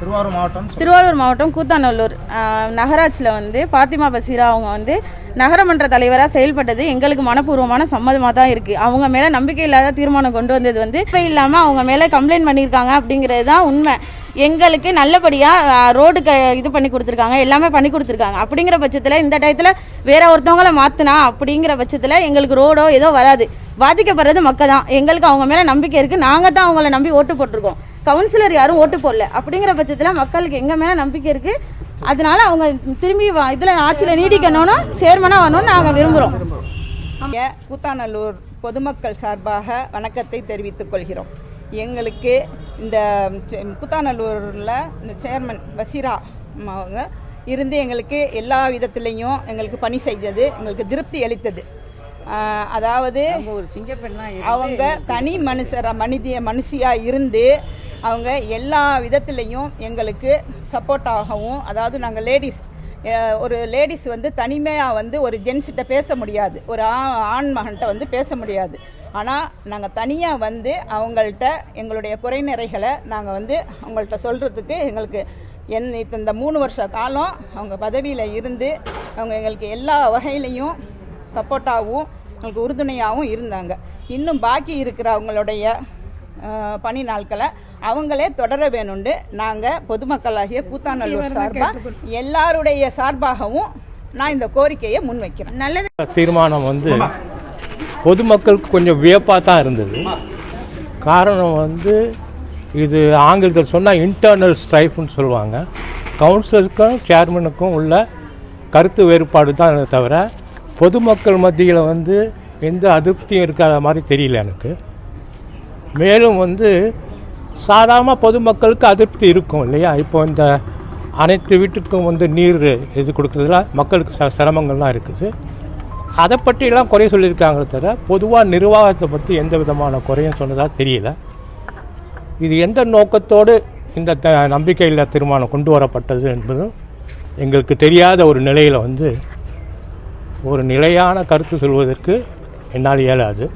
திருவாரூர் மாவட்டம் திருவாரூர் மாவட்டம் கூத்தாநல்லூர். நகராட்சியில் வந்து பாத்திமா பசீரா அவங்க வந்து நகரமன்ற தலைவராக செயல்பட்டது எங்களுக்கு மனப்பூர்வமான சம்மதமாக தான் இருக்கு. அவங்க மேலே நம்பிக்கை இல்லாத தீர்மானம் கொண்டு வந்தது வந்து இப்போ இல்லாமல் அவங்க மேலே கம்ப்ளைண்ட் பண்ணியிருக்காங்க அப்படிங்கிறது தான் உண்மை. எங்களுக்கு நல்லபடியாக ரோடு இது பண்ணி கொடுத்துருக்காங்க எல்லாமே பண்ணி கொடுத்துருக்காங்க. அப்படிங்கிற பட்சத்தில் இந்த டயத்தில் வேற ஒருத்தவங்கள மாற்றினா அப்படிங்கிற பட்சத்தில் எங்களுக்கு ரோடோ ஏதோ வராது. பாதிக்கப்படுறது மக்கள் தான். எங்களுக்கு அவங்க மேலே நம்பிக்கை இருக்குது நாங்கள் தான் அவங்கள நம்பி ஓட்டு போட்டிருக்கோம். கவுன்சிலர் யாரும் ஓட்டு போடல. அப்படிங்கிற பட்சத்தில் மக்களுக்கு எங்க மேல நம்பிக்கை இருக்கு? அதனால அவங்க திரும்பி இதுல ஆட்சியில நீடிக்கணும்னு சேர்மனா வரணும்னு நாங்க விரும்புறோம். இங்கே கூத்தாநல்லூர் பொதுமக்கள் சார்பாக வணக்கத்தை தெரிவித்துக் கொள்கிறோம். எங்களுக்கு இந்த செ- கூத்தாநல்லூரில் இந்த சேர்மன் அம்மா அவங்க இருந்து எங்களுக்கு எல்லா விதத்திலையும் எங்களுக்கு பணி செய்தது எங்களுக்கு திருப்தி அளித்தது. அதாவது ஒரு சிங்கப்பெண்ணா அவங்க தனி மனுஷர மனிதிய மனுஷியா இருந்து அவங்க எல்லா விதத்துலேயும் எங்களுக்கு சப்போர்ட்டாகவும் அதாவது நாங்கள் லேடிஸ் ஒரு லேடிஸ் வந்து தனிமையாக வந்து ஒரு ஜென்ஸ்கிட்ட பேச முடியாது. ஒரு ஆ- ஆண் மகன்கிட்ட வந்து பேச முடியாது. ஆனால் நாங்கள் தனியாக வந்து அவங்கள்ட்ட எங்களுடைய குறைநிறைகளை நாங்கள் வந்து அவங்கள்ட்ட சொல்கிறதுக்கு எங்களுக்கு என் இந்த மூணு வருஷ காலம் அவங்க பதவியில் இருந்து அவங்க எங்களுக்கு எல்லா வகையிலையும் சப்போர்ட்டாகவும் எங்களுக்கு உறுதுணையாகவும் இருந்தாங்க. இன்னும் பாக்கி இருக்கிற அவங்களுடைய பணி நாட்களை அவங்களே தொடர வேணும்னு நாங்கள் பொதுமக்களாகிய கூத்தாநல்லூர் சார்பாக எல்லாருடைய சார்பாகவும் நான் இந்த கோரிக்கையை முன்வைக்கிறேன். நல்லது. தீர்மானம் வந்து பொதுமக்களுக்கு கொஞ்சம் வியப்பாக தான் இருந்தது. காரணம் வந்து இது ஆங்கிலத்தில் சொன்னால் இன்டர்னல் ஸ்ட்ரைஃப்னு சொல்லுவாங்க. கவுன்சிலருக்கும் சேர்மனுக்கும் உள்ள கருத்து வேறுபாடு தான் தவிர பொதுமக்கள் மத்தியில் வந்து எந்த அதிருப்தியும் இருக்காத மாதிரி தெரியல எனக்கு. மேலும் வந்து சாதாரண பொதுமக்களுக்கு அதிருப்தி இருக்கும் இல்லையா? இப்போ இந்த அனைத்து வீட்டுக்கும் வந்து நீர் இது கொடுக்குறதுல மக்களுக்கு ச சிரமங்கள்லாம் இருக்குது. அதை பற்றியெல்லாம் குறை சொல்லியிருக்காங்களே தவிர பொதுவாக நிர்வாகத்தை பற்றி எந்த விதமான குறையும் சொன்னதாக தெரியல. இது எந்த நோக்கத்தோடு இந்த த நம்பிக்கையில்லா தீர்மானம் கொண்டு வரப்பட்டது என்பதும் எங்களுக்கு தெரியாத ஒரு நிலையில் வந்து ஒரு நிலையான கருத்து சொல்வதற்கு என்னால் இயலாது.